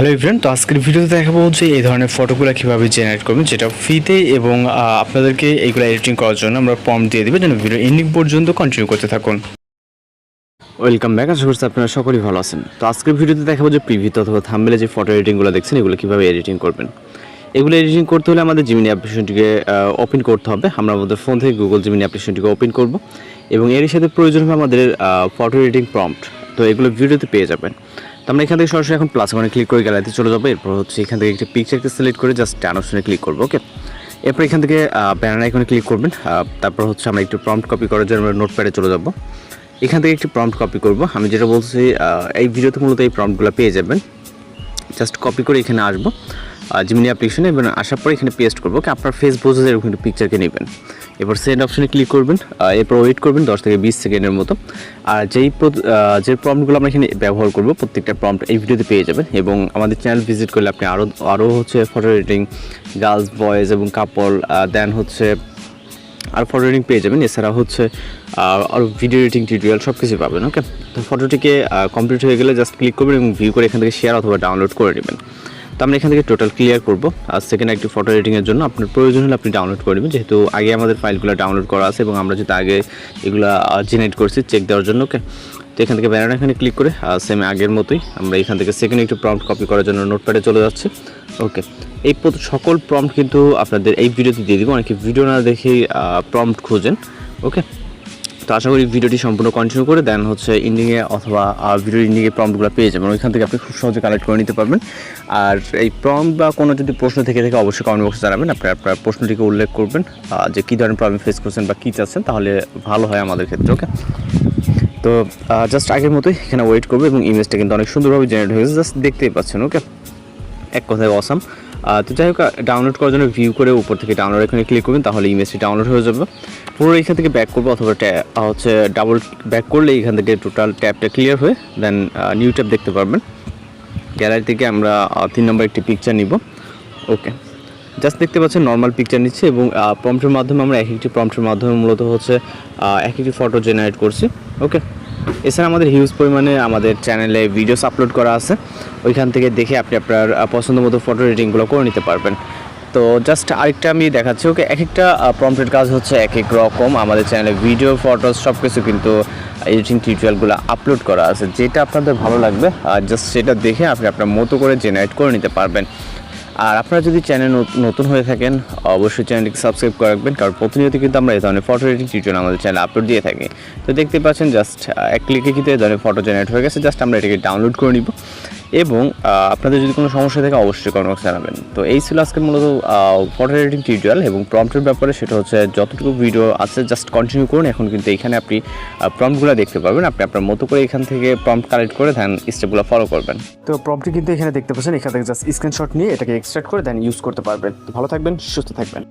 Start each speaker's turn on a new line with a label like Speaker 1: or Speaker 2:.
Speaker 1: Hello friend তো আজকের ভিডিওতে দেখাবো হচ্ছে এই ধরনের ফটোগুলো কীভাবে জেনারেট করবেন, যেটা ফ্রিতে এবং আপনাদেরকে এইগুলো এডিটিং করার জন্য আমরা ফর্ম দিয়ে দেবো। যেন ভিডিও এন্ডিং পর্যন্ত কন্টিনিউ করতে থাকুন। ওয়েলকাম ব্যাক আশা করছি আপনারা সকলেই ভালো আছেন। তো আজকের ভিডিওতে দেখাবো যে প্রিভিতে অথবা থাম্বেলে যে ফটো এডিটিংগুলো দেখছেন, এগুলো কীভাবে এডিটিং করবেন। এগুলো এডিটিং করতে হলে আমাদের জিমিনি অ্যাপ্লিকেশনটিকে ওপেন করতে হবে। আমরা আমাদের ফোন থেকে গুগল জিমিনি অ্যাপ্লিকেশনটিকে ওপেন করব এবং এর সাথে প্রয়োজন হবে আমাদের ফটো এডিটিং প্রম্পট তো এগুলো ভিডিওতে পেয়ে যাবেন। আমরা এখান থেকে সরাসরি এখন প্লাস ওখানে ক্লিক করে গ্যালারিতে চলে যাব। এরপর হচ্ছে এখান থেকে একটি পিকচারকে সিলেক্ট করে জাস্ট ডান অপশনে ক্লিক করব ওকে এরপর এখান থেকে ব্যানার আইকনে ক্লিক করবেন। তারপর হচ্ছে আমরা একটু প্রম্পট কপি করার জন্য নোটপ্যাডে চলে যাব। এখান থেকে একটি প্রম্পট কপি করব। আমি যেটা বলছি এই ভিডিওতে মূলত এই প্রম্পটগুলো পেয়ে যাবেন। জাস্ট কপি করে এখানে আসব। জিমিনি অ্যাপ্লিকেশনে এবং আসার পরে এখানে পেস্ট করব। আপনার ফেস বোঝা যায় এরকম পিকচারকে নেবেন। এরপর সেন্ড অপশানে ক্লিক করবেন। এরপর ওয়েট করবেন দশ থেকে বিশ সেকেন্ডের মতো। আর যেই যে প্রম্পটগুলো আমরা এখানে ব্যবহার করব, প্রত্যেকটা প্রম্পট এই ভিডিওতে পেয়ে যাবেন। এবং আমাদের চ্যানেল ভিজিট করলে আপনি আরও আরও হচ্ছে ফটো এডিটিং গার্লস বয়েজ এবং কাপল দেন হচ্ছে আর ফটো এডিটিং পেয়ে যাবেন। এছাড়া হচ্ছে আর ভিডিও এডিটিং টিউটোরিয়াল সব কিছু পাবেন, ওকে? তো ফটোটিকে কমপ্লিট হয়ে গেলে জাস্ট ক্লিক করবেন এবং ভিউ করে এখান থেকে শেয়ার অথবা ডাউনলোড করে নেবেন। তো আমরা এখান থেকে টোটাল ক্লিয়ার করব। আর সেকেন্ড একটি ফটো এডিটিংয়ের জন্য আপনার প্রয়োজন হলে আপনি ডাউনলোড করে নেবেন। যেহেতু আগে আমাদের ফাইলগুলো ডাউনলোড করা আছে এবং আমরা যেহেতু আগে এগুলো জেনারেট করছি চেক দেওয়ার জন্য ওকে তো এখান থেকে ব্যানার এখানে ক্লিক করে সেম আগের মতোই আমরা এখান থেকে সেকেন্ড একটু প্রম্পট কপি করার জন্য নোটপ্যাডে চলে যাচ্ছি ওকে এই সকল প্রম্পট কিন্তু আপনাদের এই ভিডিওতে দিয়ে দিব। অনেকে ভিডিও না দেখেই প্রম্পট খোঁজেন ওকে তো আশা করি ভিডিওটি সম্পূর্ণ কন্টিনিউ করে দেন হচ্ছে ইন্ডিংয়ে অথবা ভিডিও ইন্ডিংয়ে প্রম্পটগুলো পেয়ে যাবেন। ওইখান থেকে আপনি খুব সহজে কালেক্ট করে নিতে পারবেন। আর এই প্রম্পট বা কোনো যদি প্রশ্ন থেকে থেকে অবশ্যই কমেন্ট বক্সে জানাবেন। আপনি আপনার প্রশ্নটিকে উল্লেখ করবেন যে কী ধরনের প্রবলেম ফেস করছেন বা কী চাচ্ছেন, তাহলে ভালো হয় আমাদের ক্ষেত্রে ওকে তো জাস্ট আগের মতোই এখানে ওয়েট করব এবং ইমেজটা কিন্তু অনেক সুন্দরভাবে জেনারেট হয়ে গেছে। জাস্ট দেখতেই পাচ্ছেন ওকে এক কথায় অসাম তো যাই হোক ডাউনলোড করার জন্য ভিউ করে উপর থেকে ডাউনলোড এখানে ক্লিক করবেন, তাহলে ইমেজটি ডাউনলোড হয়ে যাবে। পুরো এখান থেকে ব্যাক করব অথবা হচ্ছে ডাবল ব্যাক করলে এখান থেকে টোটাল ট্যাবটা ক্লিয়ার হয়ে দেন নিউ ট্যাব দেখতে পারবেন। গ্যালারি থেকে আমরা তিন নম্বর একটি পিকচার নিব। ওকে জাস্ট দেখতে পাচ্ছেন নর্মাল পিকচার নিচ্ছে এবং প্রম্পটের মাধ্যমে আমরা এক একটি প্রম্পটের মাধ্যমে মূলত হচ্ছে এক একটি ফটো জেনারেট করছি। ওকে এছাড়া আমাদের হিউজ পরিমাণে আমাদের চ্যানেলে ভিডিওস আপলোড করা আছে। ওইখান থেকে দেখে আপনি আপনার পছন্দ মতো ফটো এডিটিংগুলো করে নিতে পারবেন। তো জাস্ট আরেকটা আমি দেখাচ্ছি, ওকে এক একটা প্রম্পটের কাজ হচ্ছে এক এক রকম। আমাদের চ্যানেলে ভিডিও ফটোস সব কিছু কিন্তু এডিটিং টিউটোরিয়ালগুলো আপলোড করা আছে। যেটা আপনাদের ভালো লাগবে আর জাস্ট সেটা দেখে আপনি আপনার মতো করে জেনারেট করে নিতে পারবেন। আর আপনারা যদি চ্যানেল নতুন হয়ে থাকেন, অবশ্যই চ্যানেলটিকে সাবস্ক্রাইব করে রাখবেন, কারণ প্রতিনিয়ত কিন্তু আমরা এই ধরনের ফটো এডিটিং টিউটোরিয়াল আমাদের চ্যানেলে আপলোড দিয়ে থাকি। তো দেখতে পাচ্ছেন জাস্ট এক ক্লিকে কিন্তু এই ধরনের ফটো জেনারেট হয়ে গেছে জাস্ট আমরা এটাকে ডাউনলোড করে নিব। এবং আপনাদের যদি কোনো সমস্যা থাকে অবশ্যই কমেন্ট জানাবেন। তো এই ছিল আজকে মূলত ফটো এডিটিং টিউটোরিয়াল এবং প্রম্পটের ব্যাপারে সেটা হচ্ছে যতটুকু ভিডিও আছে জাস্ট কন্টিনিউ করুন। এখন কিন্তু এখানে আপনি প্রম্পটগুলো দেখতে পাবেন আপনি আপনার মতো করে এখান থেকে প্রম্পট কালেক্ট করে দেন স্টেপগুলো ফলো করবেন। তো প্রম্পটটি কিন্তু এখানে দেখতে পাচ্ছেন। এখান থেকে জাস্ট স্ক্রিনশট নিয়ে এটাকে এক্সট্রাক্ট করে দেন ইউজ করতে পারবেন। ভালো থাকবেন, সুস্থ থাকবেন।